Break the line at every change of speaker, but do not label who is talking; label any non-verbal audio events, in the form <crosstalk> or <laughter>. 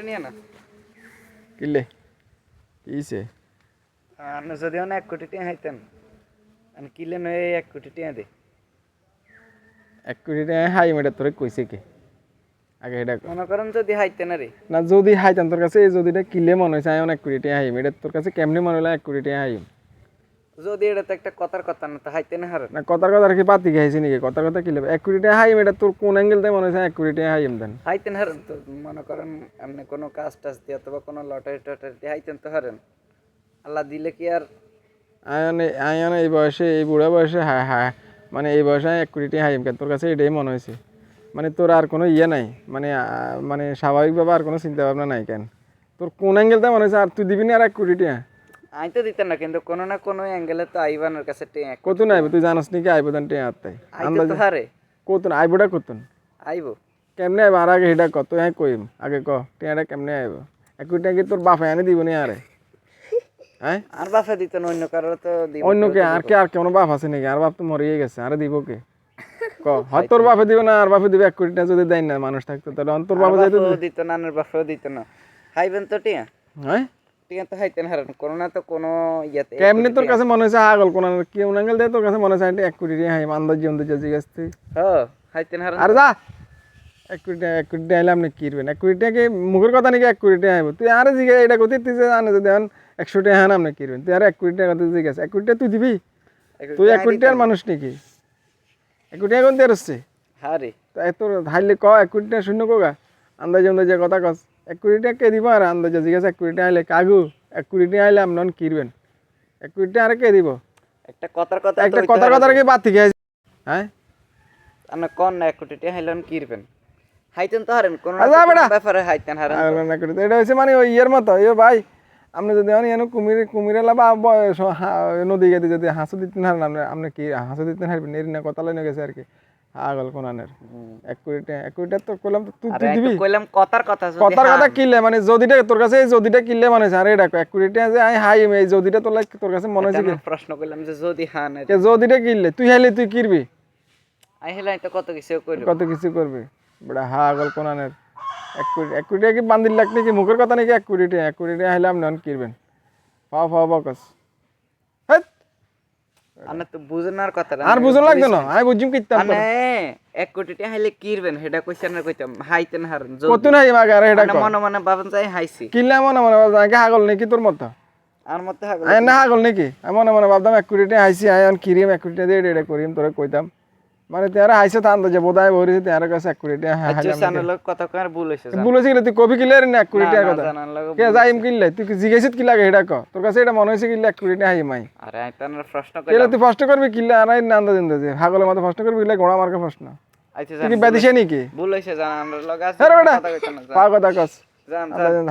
নিয়ে না
কিলে কিছে
আপনি যদি অনেক এক কোটি টাকা হাইতেন আমি কিলে নয় এক কোটি টাকা
হাই মেটা তোরে কইছে কে আগে এটা।
মনে করেন যদি হাইতেন আরে
না যদি হাইতাম তোর কাছে এই যদিটা কিলে মনে হয়েছে আমি এক কোটি টাকা হাইম এটা তোর কাছে কেমনি মনে হলো এক কোটি টাকা হাইম
যদি এটাতে একটা কথার কথা না তো হাইতেন হারেন
না কথার কথা কি পাতি খাইছি নাকি? কথার কথা কিলে এক কোটি টাকা হাইম এটা তোর কোন অ্যাঙ্গেল মনে হয়েছে এক কোটি টাকা হাইম দেন?
হাইতেন হারেন তো মনে করেন আপনি কোনো কাজ টাজ দিয়ে অথবা কোনো লটারি টটারি দিয়ে হাইতেন তো হারেন। আল্লাহ দিলে কি আর?
আয়নে আয়নে এই বয়সে এই বুড়া বয়সে হ্যাঁ হ্যাঁ মানে এই বয়সে এক কোটি টাকা হাইম কেন? তোর কাছে এটাই মনে হয়েছে। মানে তোর আর কোনো ইয়ে নাই মানে মানে স্বাভাবিকভাবে আর কোনো চিন্তা ভাবনা নাই কেন? তোর কোন অ্যাঙ্গেল মনে হয়েছে আর তুই দিবি না আর এক কোটি টাকা?
আমি তো না কিন্তু কোনো না কোনো অ্যাঙ্গেলে তো আইবানের কাছে টেঁ
কত না আইব তুই জানাস নাকি আইব দেন টেয়া আত্মাই
আইতে তো হারে
কত না আইবটা কতন
আইবো।
কেমনে আইব? আর আগে সেটা কত হ্যাঁ কইম। আগে ক টেয়াটা কেমনে আইব? এক কোটি টাকা কি তোর বাপে আনি দিব নি আরে। হ্যাঁ?
আর বাফা দিতেন অন্য কারও তো দিব।
অন্য কে? আর কে? আর কোনো বাপ আছে নাকি? আর বাপ তো মরিয়ে গেছে আরে দিব কে? ক <laughs> হয় তোর বাপে দিব না আর বাপে দিবে এক কোটি টাকা যদি দেয় না মানুষ থাকতো তাহলে অন্তর বাপে
দিত না আর বাফাও দিত না। হাইবেন তো টিয়া।
হ্যাঁ?
টিয়া তো হাইতেন হারেন কোনো না তো কোনো ইয়েতে
কেমনে তোর কাছে মনে হয়েছে আগল কোন কেউ নাঙ্গেল দেয় তোর কাছে মনে হয়েছে আন্টি এক কোটি টাকা হাই আন্দাজ জমতে চাচ্ছি গাছ তুই
হ্যাঁ হাইতেন হারেন
আরে যা এক কোটি টাকা এক কোটি টাকা এলাম না কিরবেন এক কোটি টাকা কি মুখের কথা নাকি এক কোটি টাকা আইব তুই আরে এটা কোথায় তুই জানে যদি একশো টাকা হান আপনি কিরবেন তুই আর এক কোটি টাকা জিজ্ঞেস এক কোটি টাকা তুই দিবি তুই এক কোটি টাকার মানুষ নাকি এক কোটি টাকা কোন দিয়ে আসছে
হারে
তাই তোর হাইলে ক এক কোটি টাকা শূন্য কোগা আন্দাজে আন্দাজে কথা কস এক কোটি টাকা কে দিব আর আন্দাজে জিজ্ঞাসা এক কোটি টাকা আইলে কাগু? এক কোটি টাকা আইলে আপনি কিরবেন? এক কোটি টাকা আর কে দিব?
একটা কথার কথা
একটা কথা কথা কি বাদ থেকে হ্যাঁ?
আপনি কোন এক কোটি টাকা হাইলেন কিরবেন? হাইতেন তো হারেন কোনো
বেটা।
ব্যাপারে হাইতেন হারেন
এটা হচ্ছে মানে ওই ইয়ের মতো ইয়ে ভাই আপনি যদি এনে কুমির কুমিরেলা বা নদী গেতে যদি হাঁসু দিতেন হারেন আপনি আপনি কি হাঁসু দিতেন হারবেন? এর না কথা লাইনে গেছে আর কি। আগল কোনানের। এক কোটি টাকা এক কোটি টাকা তো করলাম তো তুই দিবি।
কইলাম কথার কথা
কথার কথা
হান।
কিনলে মানে যদিটা তোর কাছে এই যদিটা কিনলে মানে আরে এটা এক কোটি টাকা যে আই হাই এই যদিটা তোর কাছে মনে
এটা প্রশ্ন করলাম যে যদি হান
কি যদিটা কিনলে তুই হাইলে তুই কিনবি
আই তো কত কিছু কইলো
কত কিছু করবি? বড়া হা আগল কোনানের। এক কোটি এক কোটি কি বান্দির লাগ নাকি? মুখের কথা নাকি এক কোটি টাকা এক কোটি টাকা হাইলে আপনি অন পাও পাও বকস।
আপনি তো বুঝেন আর কথা
আর বুঝন লাগতো না? আমি বুঝিম কিতাম
মানে এক কোটি টাকা হাইলে কিরবেন? সেটা কইছেন না কইতাম। হাইতেন হারেন
কত নাই মাগে আর
মানে মনে মনে ভাবেন চাই হাইছি।
কিনলে মনে মনে ভাবতাম আগে হাগল নাকি তোর মতো?
আর হাগল
না হাগল নাকি? আমি মনে মনে ভাবতাম এক কোটি টাকা হাইছি আয় অন কিরিম এক কোটি টাকা দিয়ে এটা করিম তোরা কইতাম। মানে তেরা হাইছে তা আন্দাজে বোধহয় ভরিছে তেরা কাছে এক কোটি টাকা হাইলাম
আচ্ছা সানের কথা কই আর ভুল হইছে
বলেছিল তুই কবি কিনলে না এক কোটি টাকা কথা। কে যাইম কিনলে তুই কি জিজ্ঞাসিত কি লাগে এটা ক? তোর কাছে এটা মনে হয়েছে কিনলে এক কোটি টাকা হাই মাই
আরে আমি প্রশ্ন
কেলে
কইলাম।
তুই ফার্স্ট করবি কিনলে আর আই না আন্দাজ আন্দাজে হাগলের মতো ফার্স্ট করবি কিনলে ঘোড়া মার্কা প্রশ্ন।
আচ্ছা
তুই কি
জান
বেদিছে নাকি?
ভুল হইছে জানার লগে আছে
আরে বেটা পা কথা কস।
জান
আন্দাজ-